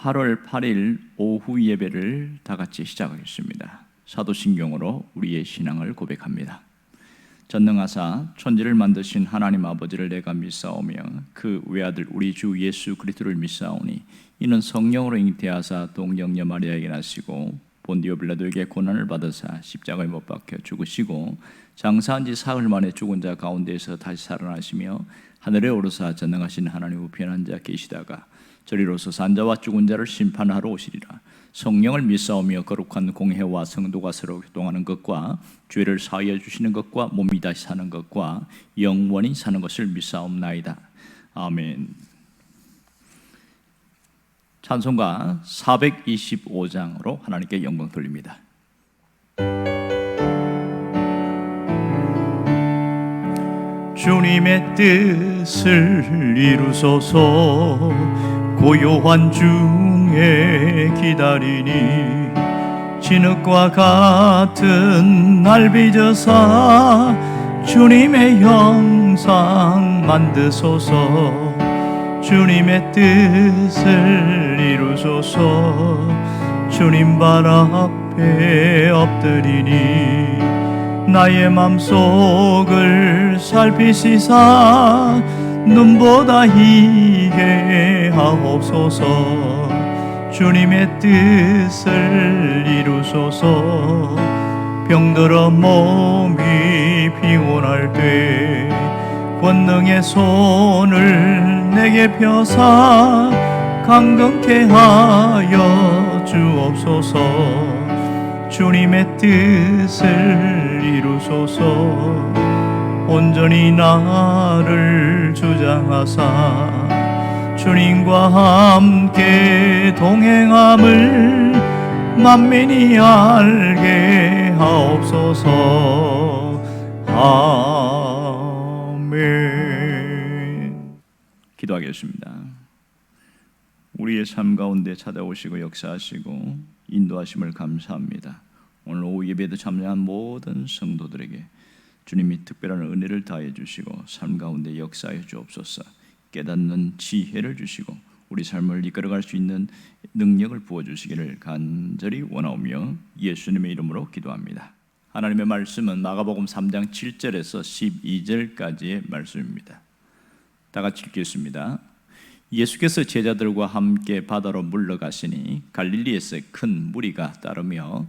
8월 8일 오후 예배를 다 같이 시작하겠습니다. 사도신경으로 우리의 신앙을 고백합니다. 전능하사 천지를 만드신 하나님 아버지를 내가 믿사오며 그 외아들 우리 주 예수 그리스도를 믿사오니 이는 성령으로 잉태하사 동정녀 마리아에게 나시고 본디오 빌라도에게 고난을 받으사 십자가에 못 박혀 죽으시고 장사한 지 사흘 만에 죽은 자 가운데에서 다시 살아나시며 하늘에 오르사 전능하신 하나님 우편한 자 계시다가 저리로서 산자와 죽은 자를 심판하러 오시리라. 성령을 믿사오며 거룩한 공회와 성도가 서로 교통하는 것과 죄를 사하여 주시는 것과 몸이 다시 사는 것과 영원히 사는 것을 믿사옵나이다. 아멘. 찬송가 425장으로 하나님께 영광 돌립니다. 주님의 뜻을 이루소서 고요한 중에 기다리니 진흙과 같은 날 빚어사 주님의 형상 만드소서. 주님의 뜻을 이루소서. 주님 발 앞에 엎드리니 나의 맘속을 살피시사 눈보다 희게 하옵소서. 주님의 뜻을 이루소서. 병들어 몸이 피곤할 때 권능의 손을 내게 펴사 강건케 하여 주옵소서. 주님의 뜻을 이루소서 온전히 나를 주장하사 주님과 함께 동행함을 만민이 알게 하옵소서. 아멘. 기도하겠습니다. 우리의 삶 가운데 찾아오시고 역사하시고 인도하심을 감사합니다. 오늘 오후 예배도 참여한 모든 성도들에게 주님이 특별한 은혜를 다해 주시고 삶 가운데 역사해 주옵소서. 깨닫는 지혜를 주시고 우리 삶을 이끌어갈 수 있는 능력을 부어 주시기를 간절히 원하오며 예수님의 이름으로 기도합니다. 하나님의 말씀은 마가복음 3장 7절에서 12절까지의 말씀입니다. 다 같이 읽겠습니다. 예수께서 제자들과 함께 바다로 물러가시니 갈릴리에서 큰 무리가 따르며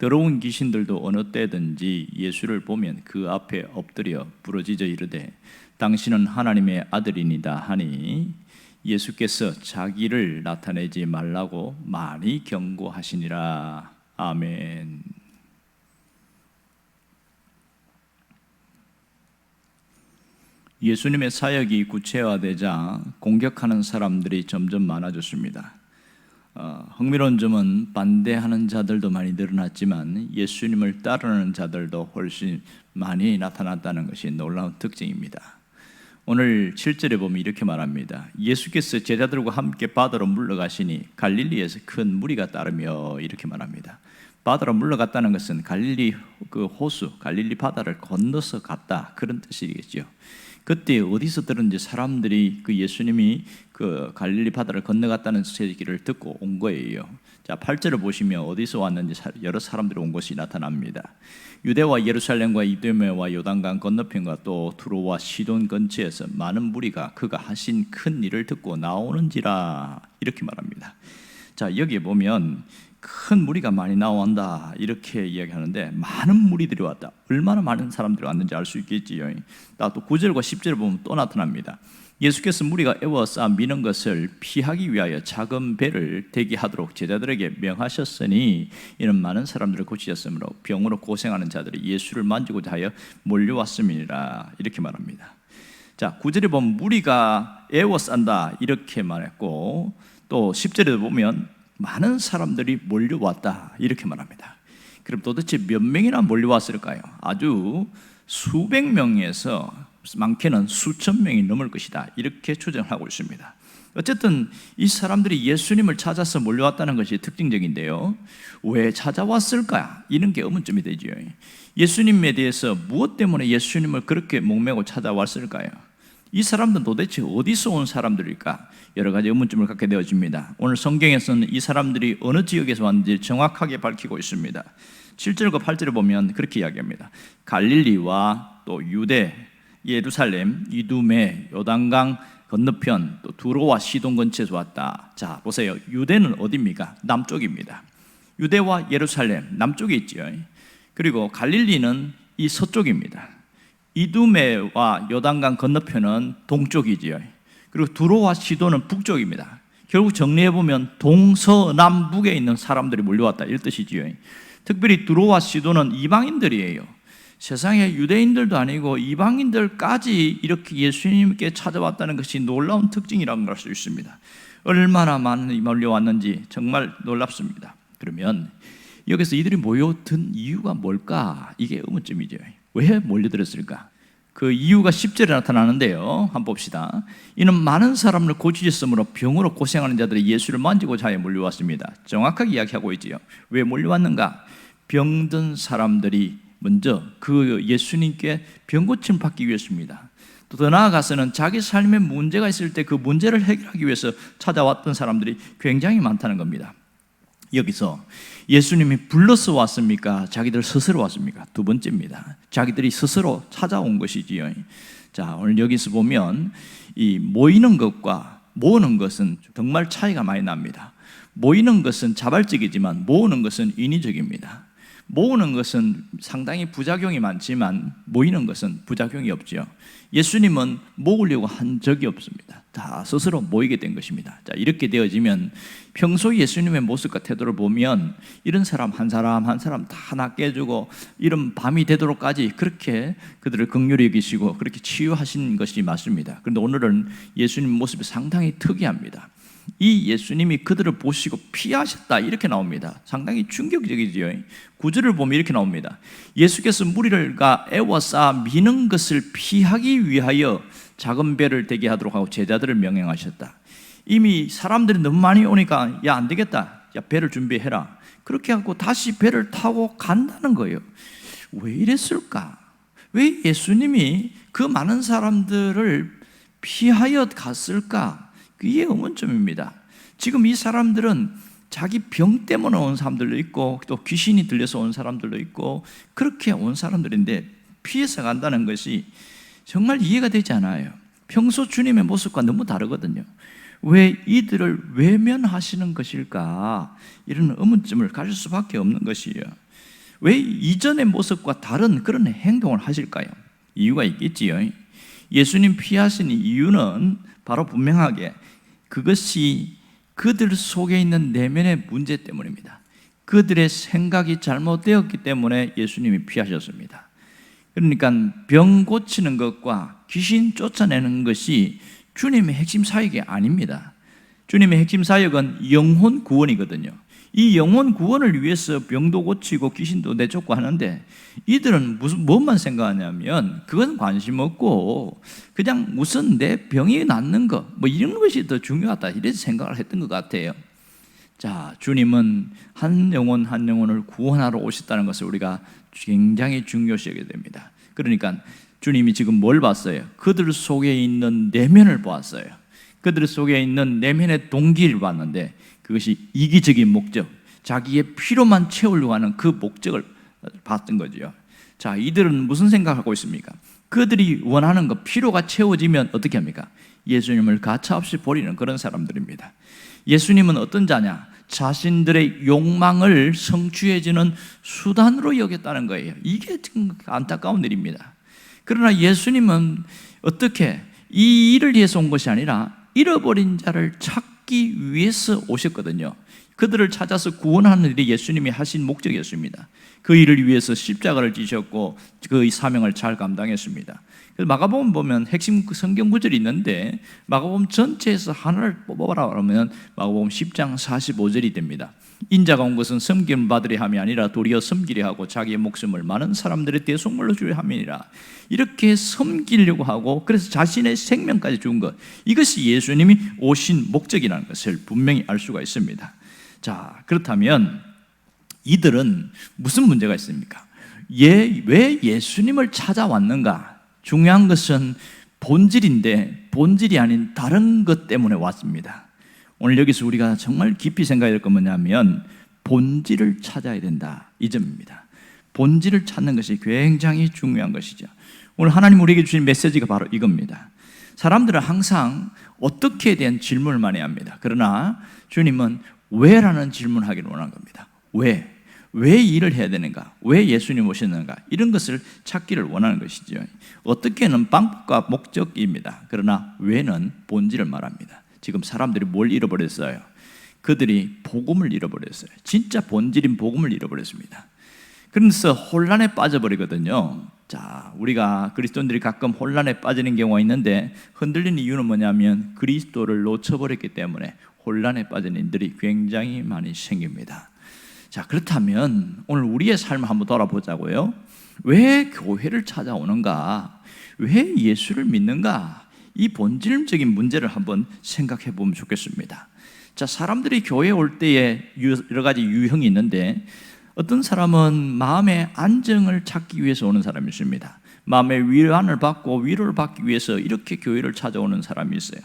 더러운 귀신들도 어느 때든지 예수를 보면 그 앞에 엎드려 부러지져 이르되 당신은 하나님의 아들이니다 하니 예수께서 자기를 나타내지 말라고 많이 경고하시니라 아멘. 예수님의 사역이 구체화되자 공격하는 사람들이 점점 많아졌습니다. 어, 흥미로운 점은 반대하는 자들도 많이 늘어났지만 예수님을 따르는 자들도 훨씬 많이 나타났다는 것이 놀라운 특징입니다. 오늘 7절에 보면 이렇게 말합니다. 예수께서 제자들과 함께 바다로 물러가시니 갈릴리에서 큰 무리가 따르며 이렇게 말합니다. 바다로 물러갔다는 것은 갈릴리 그 호수, 갈릴리 바다를 건너서 갔다 그런 뜻이겠죠. 그때 어디서 들은지 사람들이 그 예수님이 그 갈릴리 바다를 건너갔다는 소식을 듣고 온 거예요. 자, 8절을 보시면 어디서 왔는지 여러 사람들이 온 것이 나타납니다. 유대와 예루살렘과 이두메와 요단강 건너편과 또 두로와 시돈 근처에서 많은 무리가 그가 하신 큰 일을 듣고 나오는지라 이렇게 말합니다. 자, 여기에 보면 큰 무리가 많이 나온다 이렇게 이야기하는데 많은 무리들이 왔다. 얼마나 많은 사람들이 왔는지 알 수 있겠지요. 또 9절과 10절을 보면 또 나타납니다. 예수께서 무리가 애워싸 미는 것을 피하기 위하여 작은 배를 대기하도록 제자들에게 명하셨으니 이는 많은 사람들을 고치셨으므로 병으로 고생하는 자들이 예수를 만지고자 하여 몰려왔음이라 이렇게 말합니다. 자, 9절에 보면 무리가 애워싼다 이렇게 말했고 또 10절에 보면 많은 사람들이 몰려왔다 이렇게 말합니다. 그럼 도대체 몇 명이나 몰려왔을까요? 아주 수백 명에서 많게는 수천 명이 넘을 것이다. 이렇게 추정하고 있습니다. 어쨌든 이 사람들이 예수님을 찾아서 몰려왔다는 것이 특징적인데요. 왜 찾아왔을까? 이런 게 의문점이 되죠. 예수님에 대해서 무엇 때문에 예수님을 그렇게 목매고 찾아왔을까요? 이 사람들은 도대체 어디서 온 사람들일까? 여러 가지 의문점을 갖게 되어집니다. 오늘 성경에서는 이 사람들이 어느 지역에서 왔는지 정확하게 밝히고 있습니다. 7절과 8절을 보면 그렇게 이야기합니다. 갈릴리와 또 유대, 예루살렘, 이두메, 요단강 건너편, 또 두로와 시돈 근처에서 왔다. 자, 보세요. 유대는 어디입니까? 남쪽입니다. 유대와 예루살렘 남쪽에 있죠. 그리고 갈릴리는 이 서쪽입니다. 이두메와 요단강 건너편은 동쪽이지요. 그리고 두로와 시도는 북쪽입니다. 결국 정리해 보면 동서남북에 있는 사람들이 몰려왔다 이런 뜻이지요. 특별히 두로와 시도는 이방인들이에요. 세상에 유대인들도 아니고 이방인들까지 이렇게 예수님께 찾아왔다는 것이 놀라운 특징이라는 걸알수 있습니다. 얼마나 많이 몰려왔는지 정말 놀랍습니다. 그러면 여기서 이들이 모여든 이유가 뭘까? 이게 의문점이죠. 왜 몰려들었을까? 그 이유가 10절에 나타나는데요. 한번 봅시다. 이는 많은 사람을 고치셨으므로 병으로 고생하는 자들이 예수를 만지고자 하여 몰려왔습니다. 정확하게 이야기하고 있지요. 왜 몰려왔는가? 병든 사람들이 먼저 그 예수님께 병 고침 받기 위해서입니다. 또 더 나아가서는 자기 삶에 문제가 있을 때 그 문제를 해결하기 위해서 찾아왔던 사람들이 굉장히 많다는 겁니다. 여기서 예수님이 불러서 왔습니까? 자기들 스스로 왔습니까? 두 번째입니다. 자기들이 스스로 찾아온 것이지요. 자, 오늘 여기서 보면 이 모이는 것과 모으는 것은 정말 차이가 많이 납니다. 모이는 것은 자발적이지만 모으는 것은 인위적입니다. 모으는 것은 상당히 부작용이 많지만 모이는 것은 부작용이 없죠. 예수님은 모으려고 한 적이 없습니다. 다 스스로 모이게 된 것입니다. 자, 이렇게 되어지면 평소 예수님의 모습과 태도를 보면 이런 사람 한 사람 한 사람 다 낫게 해주고 이런 밤이 되도록까지 그렇게 그들을 극률히 여기시고 그렇게 치유하신 것이 맞습니다. 그런데 오늘은 예수님 모습이 상당히 특이합니다. 이 예수님이 그들을 보시고 피하셨다 이렇게 나옵니다. 상당히 충격적이지요. 구절을 보면 이렇게 나옵니다. 예수께서 무리를가 애워싸 미는 것을 피하기 위하여 작은 배를 대게 하도록 하고 제자들을 명령하셨다. 이미 사람들이 너무 많이 오니까 야 안 되겠다. 야 배를 준비해라. 그렇게 하고 다시 배를 타고 간다는 거예요. 왜 이랬을까? 왜 예수님이 그 많은 사람들을 피하여 갔을까? 그게 의문점입니다. 지금 이 사람들은 자기 병 때문에 온 사람들도 있고 또 귀신이 들려서 온 사람들도 있고 그렇게 온 사람들인데 피해서 간다는 것이 정말 이해가 되지 않아요. 평소 주님의 모습과 너무 다르거든요. 왜 이들을 외면하시는 것일까? 이런 의문점을 가질 수밖에 없는 것이에요. 왜 이전의 모습과 다른 그런 행동을 하실까요? 이유가 있겠지요. 예수님 피하신 이유는 바로 분명하게 그것이 그들 속에 있는 내면의 문제 때문입니다. 그들의 생각이 잘못되었기 때문에 예수님이 피하셨습니다. 그러니까 병 고치는 것과 귀신 쫓아내는 것이 주님의 핵심 사역이 아닙니다. 주님의 핵심 사역은 영혼 구원이거든요. 이 영혼 구원을 위해서 병도 고치고 귀신도 내쫓고 하는데 이들은 무슨 무엇만 생각하냐면 그건 관심 없고 그냥 무슨 내 병이 낫는 거뭐 이런 것이 더 중요하다 이런 생각을 했던 것 같아요. 자, 주님은 한 영혼 한 영혼을 구원하러 오셨다는 것을 우리가 굉장히 중요시 하게 됩니다. 그러니까 주님이 지금 뭘 봤어요? 그들 속에 있는 내면을 보았어요. 그들 속에 있는 내면의 동기를 봤는데 그것이 이기적인 목적, 자기의 피로만 채우려고 하는 그 목적을 봤던 거죠. 자, 이들은 무슨 생각하고 있습니까? 그들이 원하는 것, 피로가 채워지면 어떻게 합니까? 예수님을 가차없이 버리는 그런 사람들입니다. 예수님은 어떤 자냐? 자신들의 욕망을 성취해주는 수단으로 여겼다는 거예요. 이게 안타까운 일입니다. 그러나 예수님은 어떻게 이 일을 위해서 온 것이 아니라 잃어버린 자를 찾기 위해서 오셨거든요. 그들을 찾아서 구원하는 일이 예수님이 하신 목적이었습니다. 그 일을 위해서 십자가를 지셨고 그 사명을 잘 감당했습니다. 마가복음 보면 핵심 그 성경 구절이 있는데 마가복음 전체에서 하나를 뽑아라 그러면 마가복음 10장 45절이 됩니다. 인자가 온 것은 섬김 받으려 함이 아니라 도리어 섬기려 하고 자기의 목숨을 많은 사람들의 대속물로 주려 함이니라. 이렇게 섬기려고 하고 그래서 자신의 생명까지 준 것. 이것이 예수님이 오신 목적이라는 것을 분명히 알 수가 있습니다. 자, 그렇다면 이들은 무슨 문제가 있습니까? 예, 왜 예수님을 찾아왔는가? 중요한 것은 본질인데 본질이 아닌 다른 것 때문에 왔습니다. 오늘 여기서 우리가 정말 깊이 생각해야 될 건 뭐냐면 본질을 찾아야 된다. 이 점입니다. 본질을 찾는 것이 굉장히 중요한 것이죠. 오늘 하나님 우리에게 주신 메시지가 바로 이겁니다. 사람들은 항상 어떻게에 대한 질문을 많이 합니다. 그러나 주님은 왜라는 질문하기를 원하는 겁니다. 왜? 왜 일을 해야 되는가? 왜 예수님 오셨는가? 이런 것을 찾기를 원하는 것이죠. 어떻게는 방법과 목적입니다. 그러나 왜는 본질을 말합니다. 지금 사람들이 뭘 잃어버렸어요? 그들이 복음을 잃어버렸어요. 진짜 본질인 복음을 잃어버렸습니다. 그래서 혼란에 빠져버리거든요. 자, 우리가 그리스도인들이 가끔 혼란에 빠지는 경우가 있는데 흔들리는 이유는 뭐냐면 그리스도를 놓쳐버렸기 때문에 혼란에 빠지는 일들이 굉장히 많이 생깁니다. 자, 그렇다면 오늘 우리의 삶을 한번 돌아보자고요. 왜 교회를 찾아오는가? 왜 예수를 믿는가? 이 본질적인 문제를 한번 생각해 보면 좋겠습니다. 자, 사람들이 교회에 올 때에 여러 가지 유형이 있는데 어떤 사람은 마음의 안정을 찾기 위해서 오는 사람이 있습니다. 마음의 위안을 받고 위로를 받기 위해서 이렇게 교회를 찾아오는 사람이 있어요.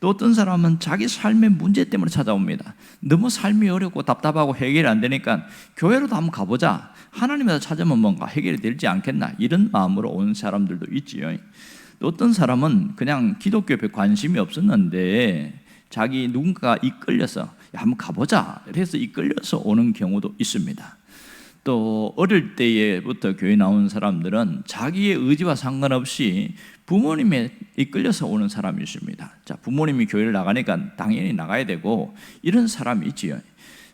또 어떤 사람은 자기 삶의 문제 때문에 찾아옵니다. 너무 삶이 어렵고 답답하고 해결이 안 되니까 교회로도 한번 가보자. 하나님에서 찾으면 뭔가 해결이 되지 않겠나. 이런 마음으로 온 사람들도 있지요. 또 어떤 사람은 그냥 기독교에 관심이 없었는데 자기 누군가가 이끌려서 한번 가보자. 그래서 이끌려서 오는 경우도 있습니다. 또 어릴 때부터 교회 나온 사람들은 자기의 의지와 상관없이 부모님에 이끌려서 오는 사람이 있습니다. 자, 부모님이 교회를 나가니까 당연히 나가야 되고 이런 사람이 있지요.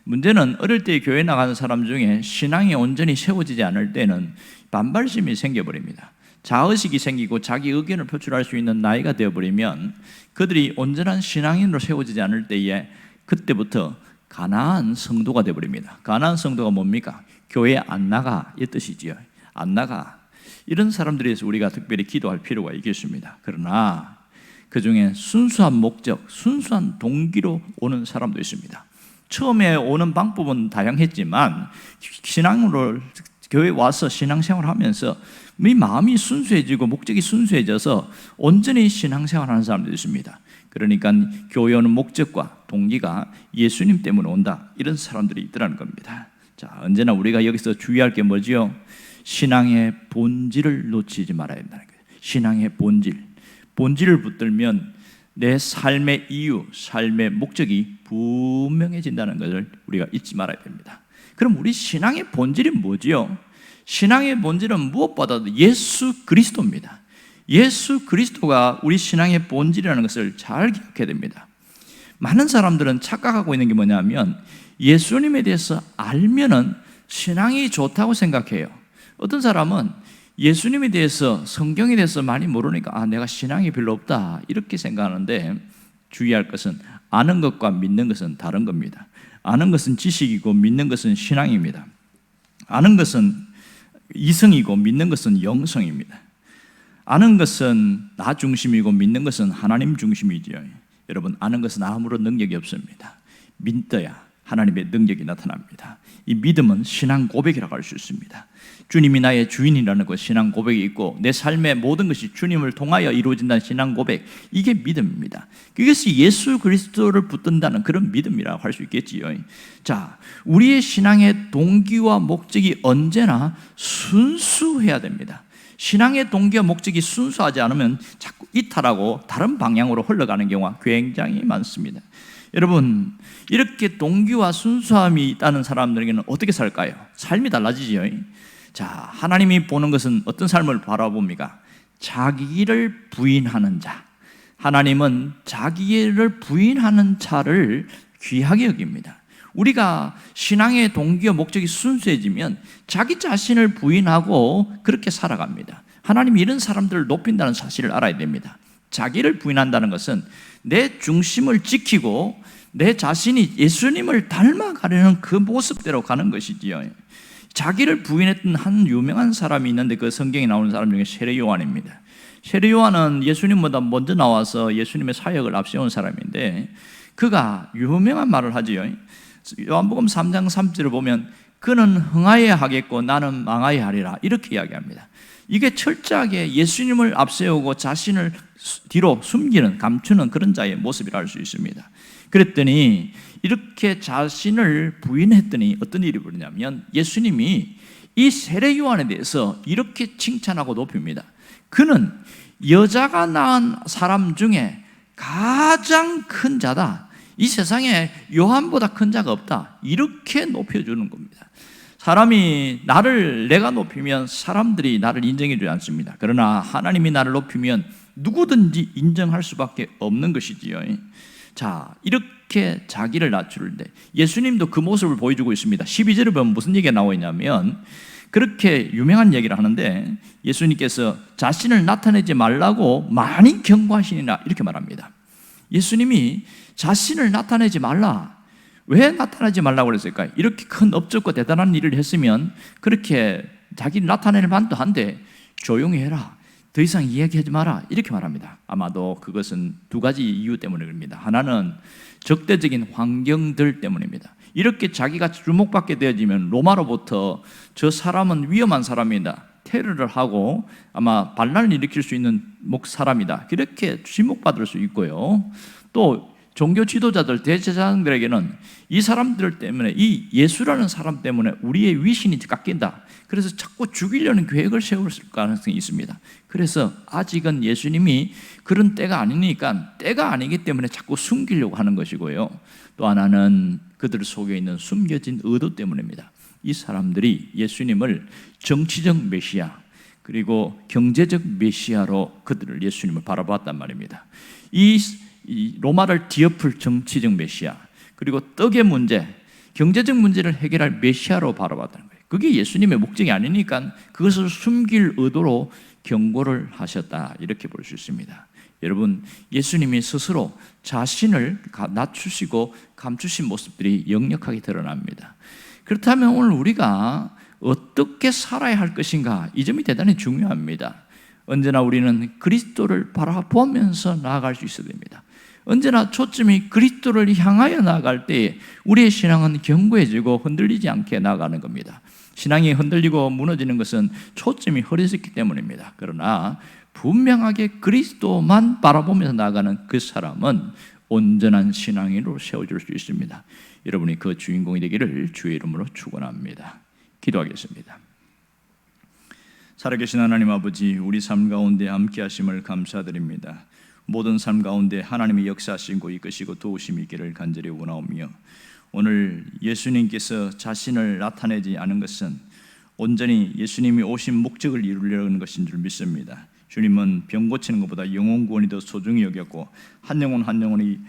문제는 어릴 때 교회 나가는 사람 중에 신앙이 온전히 세워지지 않을 때는 반발심이 생겨버립니다. 자의식이 생기고 자기 의견을 표출할 수 있는 나이가 되어버리면 그들이 온전한 신앙인으로 세워지지 않을 때에 그때부터 가나안 성도가 되어버립니다. 가나안 성도가 뭡니까? 교회 안 나가 이 뜻이지요. 안 나가. 이런 사람들에 대해서 우리가 특별히 기도할 필요가 있겠습니다. 그러나 그 중에 순수한 목적, 순수한 동기로 오는 사람도 있습니다. 처음에 오는 방법은 다양했지만 신앙으로 교회 와서 신앙생활 하면서 이 마음이 순수해지고 목적이 순수해져서 온전히 신앙생활 하는 사람도 있습니다. 그러니까 교회 오는 목적과 동기가 예수님 때문에 온다 이런 사람들이 있더라는 겁니다. 자 언제나 우리가 여기서 주의할 게 뭐지요? 신앙의 본질을 놓치지 말아야 된다는 거예요. 신앙의 본질, 본질을 붙들면 내 삶의 이유, 삶의 목적이 분명해진다는 것을 우리가 잊지 말아야 됩니다. 그럼 우리 신앙의 본질이 뭐지요? 신앙의 본질은 무엇보다도 예수 그리스도입니다. 예수 그리스도가 우리 신앙의 본질이라는 것을 잘 기억해야 됩니다. 많은 사람들은 착각하고 있는 게 뭐냐면 예수님에 대해서 알면은 신앙이 좋다고 생각해요. 어떤 사람은 예수님에 대해서 성경에 대해서 많이 모르니까 아 내가 신앙이 별로 없다 이렇게 생각하는데 주의할 것은 아는 것과 믿는 것은 다른 겁니다. 아는 것은 지식이고 믿는 것은 신앙입니다. 아는 것은 이성이고 믿는 것은 영성입니다. 아는 것은 나 중심이고 믿는 것은 하나님 중심이지요. 여러분 아는 것은 아무런 능력이 없습니다. 믿어야 하나님의 능력이 나타납니다. 이 믿음은 신앙 고백이라고 할 수 있습니다. 주님이 나의 주인이라는 것 신앙 고백이 있고 내 삶의 모든 것이 주님을 통하여 이루어진다는 신앙 고백 이게 믿음입니다. 그것이 예수 그리스도를 붙든다는 그런 믿음이라고 할 수 있겠지요. 자, 우리의 신앙의 동기와 목적이 언제나 순수해야 됩니다. 신앙의 동기와 목적이 순수하지 않으면 자꾸 이탈하고 다른 방향으로 흘러가는 경우가 굉장히 많습니다. 여러분, 이렇게 동기와 순수함이 있다는 사람들에게는 어떻게 살까요? 삶이 달라지지요. 자, 하나님이 보는 것은 어떤 삶을 바라봅니까? 자기를 부인하는 자. 하나님은 자기를 부인하는 자를 귀하게 여깁니다. 우리가 신앙의 동기와 목적이 순수해지면 자기 자신을 부인하고 그렇게 살아갑니다. 하나님이 이런 사람들을 높인다는 사실을 알아야 됩니다. 자기를 부인한다는 것은 내 중심을 지키고 내 자신이 예수님을 닮아가려는 그 모습대로 가는 것이지요. 자기를 부인했던 한 유명한 사람이 있는데 그 성경에 나오는 사람 중에 세례 요한입니다. 세례 요한은 예수님보다 먼저 나와서 예수님의 사역을 앞세운 사람인데 그가 유명한 말을 하지요. 요한복음 3장 3절을 보면 그는 흥하여야 하겠고 나는 망하여야 하리라 이렇게 이야기합니다. 이게 철저하게 예수님을 앞세우고 자신을 뒤로 숨기는 감추는 그런 자의 모습이라 할 수 있습니다. 그랬더니 이렇게 자신을 부인했더니 어떤 일이 벌어냐면 예수님이 이 세례 요한에 대해서 이렇게 칭찬하고 높입니다. 그는 여자가 낳은 사람 중에 가장 큰 자다. 이 세상에 요한보다 큰 자가 없다. 이렇게 높여주는 겁니다. 사람이 나를 내가 높이면 사람들이 나를 인정해 주지 않습니다. 그러나 하나님이 나를 높이면 누구든지 인정할 수밖에 없는 것이지요. 자, 이렇게 자기를 낮출 때 예수님도 그 모습을 보여주고 있습니다. 12절에 보면 무슨 얘기가 나와 있냐면 그렇게 유명한 얘기를 하는데 예수님께서 자신을 나타내지 말라고 많이 경고하시니라 이렇게 말합니다. 예수님이 자신을 나타내지 말라. 왜 나타나지 말라고 그랬을까요? 이렇게 큰 업적과 대단한 일을 했으면 그렇게 자기를 나타낼 만도 한데 조용히 해라. 더 이상 이야기하지 마라. 이렇게 말합니다. 아마도 그것은 두 가지 이유 때문입니다. 하나는 적대적인 환경들 때문입니다. 이렇게 자기가 주목받게 되어지면 로마로부터 저 사람은 위험한 사람이다. 테러를 하고 아마 반란을 일으킬 수 있는 목 사람이다. 그렇게 지목받을 수 있고요. 또 종교 지도자들 대제사장들에게는 이 사람들 때문에 이 예수라는 사람 때문에 우리의 위신이 깎인다. 그래서 자꾸 죽이려는 계획을 세울 가능성이 있습니다. 그래서 아직은 예수님이 그런 때가 아니니까 때가 아니기 때문에 자꾸 숨기려고 하는 것이고요. 또 하나는 그들 속에 있는 숨겨진 의도 때문입니다. 이 사람들이 예수님을 정치적 메시아 그리고 경제적 메시아로 그들을 예수님을 바라봤단 말입니다. 이, 이 로마를 뒤엎을 정치적 메시아 그리고 떡의 문제, 경제적 문제를 해결할 메시아로 바라봤다는 거예요. 그게 예수님의 목적이 아니니까 그것을 숨길 의도로 경고를 하셨다 이렇게 볼 수 있습니다. 여러분 예수님이 스스로 자신을 낮추시고 감추신 모습들이 역력하게 드러납니다. 그렇다면 오늘 우리가 어떻게 살아야 할 것인가 이 점이 대단히 중요합니다. 언제나 우리는 그리스도를 바라보면서 나아갈 수 있어야 됩니다. 언제나 초점이 그리스도를 향하여 나아갈 때에 우리의 신앙은 견고해지고 흔들리지 않게 나아가는 겁니다. 신앙이 흔들리고 무너지는 것은 초점이 흐려졌기 때문입니다. 그러나 분명하게 그리스도만 바라보면서 나아가는 그 사람은 온전한 신앙인으로 세워질 수 있습니다. 여러분이 그 주인공이 되기를 주의 이름으로 축원합니다. 기도하겠습니다. 살아계신 하나님 아버지, 우리 삶 가운데 함께 하심을 감사드립니다. 모든 삶 가운데 하나님의 역사하시고 이끄시고 도우심이 있기를 간절히 원하오며 오늘 예수님께서 자신을 나타내지 않은 것은 온전히 예수님이 오신 목적을 이루려는 것인 줄 믿습니다. 주님은 병 고치는 것보다 영혼 구원이 더 소중히 여겼고 한 영혼 한 영혼이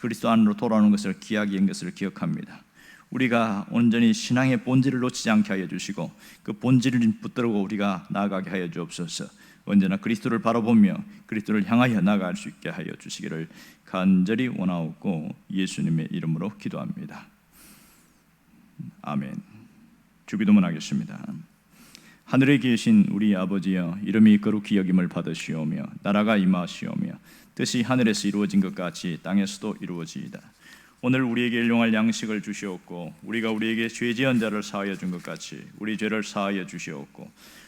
그리스도 안으로 돌아오는 것을 귀하게 연 것을 기억합니다. 우리가 온전히 신앙의 본질을 놓치지 않게 하여 주시고 그 본질을 붙들고 우리가 나아가게 하여 주옵소서. 언제나 그리스도를 바라보며 그리스도를 향하여 나아갈 수 있게 하여 주시기를 간절히 원하옵고 예수님의 이름으로 기도합니다. 아멘. 주기도문 하겠습니다. 하늘에 계신 우리 아버지여 이름이 거룩히 여김을 받으시오며 나라가 임하시오며 뜻이 하늘에서 이루어진 것 같이 땅에서도 이루어지이다. 오늘 우리에게 일용할 양식을 주시옵고 우리가 우리에게 죄 지은 자를 사하여 준 것 같이 우리 죄를 사하여 주시옵고